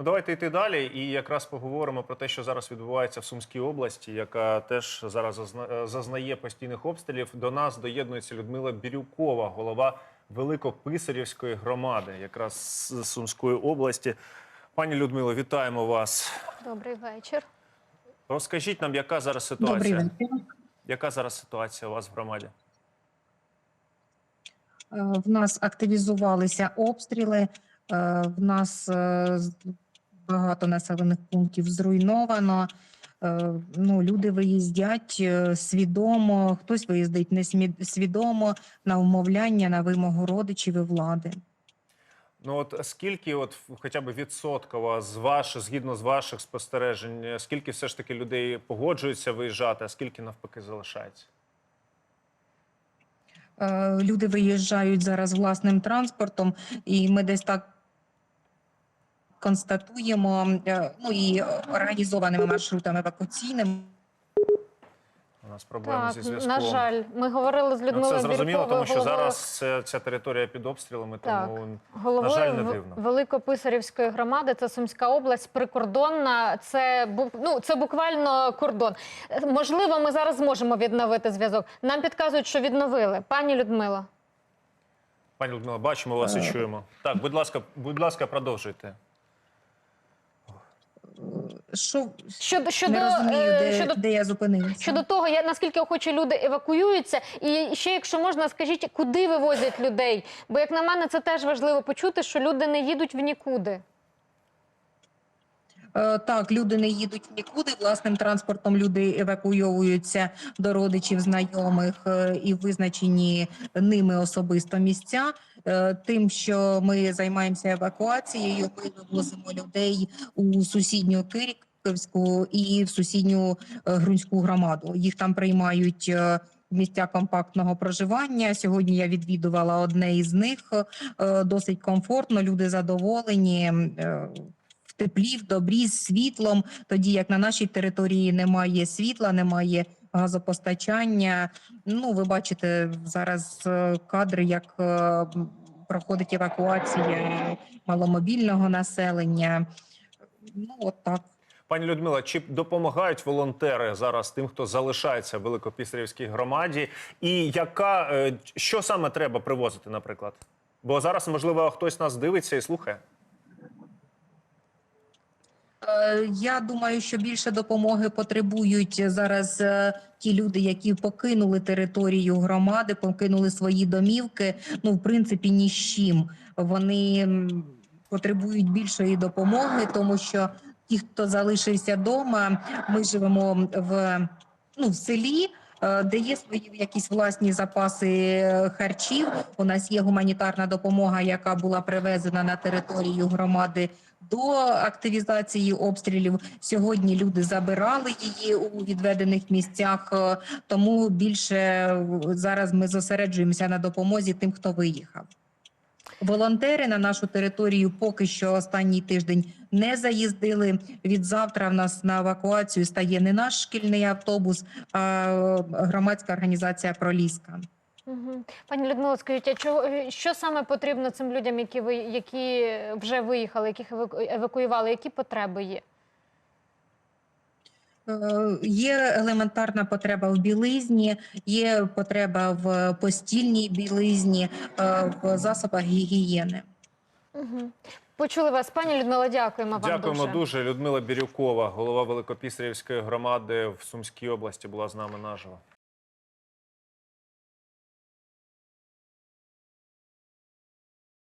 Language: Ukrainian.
Ну, давайте йти далі і якраз поговоримо про те, що зараз відбувається в Сумській області, яка теж зараз е, зазнає постійних обстрілів. До нас доєднується Людмила Бірюкова, голова Великописарівської громади, якраз з Сумської області. Пані Людмило, вітаємо вас. Добрий вечір. Розкажіть нам, яка зараз Добрий ситуація? вечір. Яка зараз ситуація у вас в громаді? Е, В нас активізувалися обстріли. е, В нас багато населених пунктів зруйновано. Е, Ну, люди виїздять е, свідомо, хтось виїздить несвідомо на вмовляння, на вимогу родичів і влади. Ну от скільки, от хоча б відсотково з ваш, згідно з ваших спостережень, скільки все ж таки людей погоджуються виїжджати, а скільки навпаки залишається? Е, Люди виїжджають зараз власним транспортом, і ми десь так констатуємо, е, ну і організованими маршрутами евакуаційними. У нас проблеми Так, зі зв'язком. на жаль, ми говорили з Ну, Людмилою це зрозуміло, тому що головою- зараз це, ця територія під обстрілами, Так. тому головою на жаль, не дивно. Великописарівської громади. Це Сумська область, прикордонна. Це ну, це буквально кордон. Е, Можливо, ми зараз зможемо відновити зв'язок. Нам підказують, що відновили. Пані Людмила. пані Людмила, бачимо вас і Е. чуємо. Так, будь ласка, будь ласка, продовжуйте. Що Щодо щодо, не розумію, е, де, щодо де я зупинилася. Щодо того, я наскільки охочі люди евакуюються, і ще, якщо можна, скажіть, куди вивозять людей? Бо як на мене, це теж важливо почути, що люди не їдуть в нікуди. Е, Так, люди не їдуть нікуди. Власним транспортом люди евакуйовуються до родичів, знайомих е, і визначені ними особисто місця. Е, Тим, що ми займаємося евакуацією, ми вивозимо людей у сусідню Кириківську і в сусідню е, Грунську громаду. Їх там приймають. е, Місця компактного проживання. Сьогодні я відвідувала одне із них. Досить комфортно, люди задоволені. в теплі, в добрі, з світлом, тоді як на нашій території немає світла, немає газопостачання. Ну, ви бачите зараз е, кадри, як е, проходить евакуація маломобільного населення. Ну, от так. Пані Людмила, чи допомагають волонтери зараз тим, хто залишається в Великопісарівській громаді? І яка е, що саме треба привозити, наприклад? Бо зараз, можливо, хтось нас дивиться і слухає. Е, Я думаю, що більше допомоги потребують зараз е, ті люди, які покинули територію громади, покинули свої домівки. Ну, в принципі, ні з чим. Вони потребують більшої допомоги, тому що ті, хто залишився вдома, ми живемо в, ну, в селі. Е, Де є свої якісь власні запаси е, харчів, у нас є гуманітарна допомога, яка була привезена на територію громади до активізації обстрілів. Сьогодні люди забирали її у відведених місцях, е, тому більше зараз ми зосереджуємося на допомозі тим, хто виїхав. Волонтери на нашу територію поки що останній тиждень не заїздили. Від завтра в нас на евакуацію стає не наш шкільний автобус, а е, громадська організація Проліска. Пані Людмила, скажіть, а чого що саме потрібно цим людям, які ви які вже виїхали, яких еваку- евакуювали? Які потреби є? Е, Є елементарна потреба в білизні, є потреба в постільній білизні, е, в засобах гігієни. Угу. Почули вас, пані Людмила. Дякуємо вам Дякуємо дуже. дуже. Людмила Бірюкова, голова Великопісарівської громади в Сумській області, була з нами наживо.